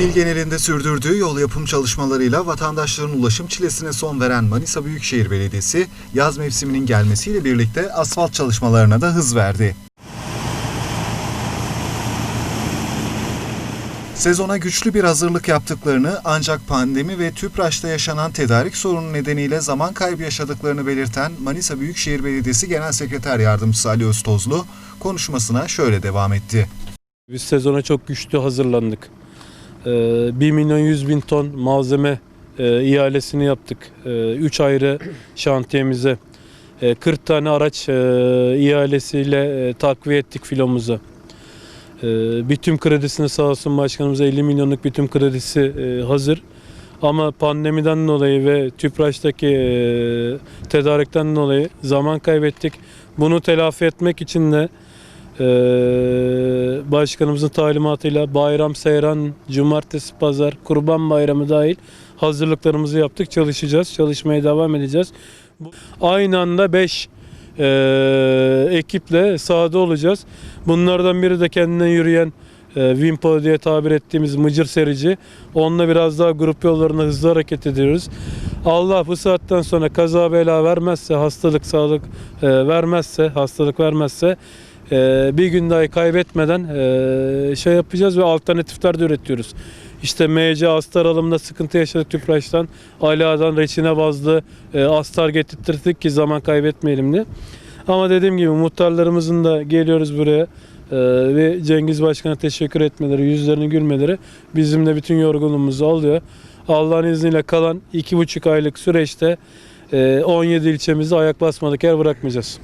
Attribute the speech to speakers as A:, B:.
A: İl genelinde sürdürdüğü yol yapım çalışmalarıyla vatandaşların ulaşım çilesine son veren Manisa Büyükşehir Belediyesi, yaz mevsiminin gelmesiyle birlikte asfalt çalışmalarına da hız verdi. Sezona güçlü bir hazırlık yaptıklarını ancak pandemi ve TÜPRAŞ'ta yaşanan tedarik sorunu nedeniyle zaman kaybı yaşadıklarını belirten Manisa Büyükşehir Belediyesi Genel Sekreter Yardımcısı Ali Öztozlu konuşmasına şöyle devam etti.
B: Biz sezona çok güçlü hazırlandık. Ee, 1 milyon 100 bin ton malzeme e, ihalesini yaptık. 3 ayrı şantiyemize. E, 40 tane araç e, ihalesiyle e, takviye ettik filomuza. E, Bitüm kredisine sağ olsun başkanımız 50 milyonluk bitüm kredisi e, hazır. Ama pandemiden dolayı ve TÜPRAŞ'taki e, tedarikten dolayı zaman kaybettik. Bunu telafi etmek için de ee, başkanımızın talimatıyla bayram, seyran, cumartesi, pazar, kurban bayramı dahil hazırlıklarımızı yaptık. Çalışacağız, çalışmaya devam edeceğiz. Aynı anda 5 ekiple sahada olacağız. Bunlardan biri de kendinden yürüyen e, Wimpo diye tabir ettiğimiz mıcır serici. Onunla biraz daha grup yollarında hızlı hareket ediyoruz. Allah bu saatten sonra kaza bela vermezse, hastalık, sağlık e, vermezse, hastalık vermezse ee, bir gün dahi kaybetmeden ee, şey yapacağız ve alternatifler de üretiyoruz. İşte MC astar alımında sıkıntı yaşadık Tüpraş'tan. Ala'dan reçine bazlı e, astar getirttirdik ki zaman kaybetmeyelim diye. Ama dediğim gibi muhtarlarımızın da geliyoruz buraya e, ve Cengiz Başkan'a teşekkür etmeleri, yüzlerini gülmeleri bizimle bütün yorgunluğumuzu alıyor. Allah'ın izniyle kalan iki buçuk aylık süreçte e, 17 ilçemizde ayak basmadık yer bırakmayacağız.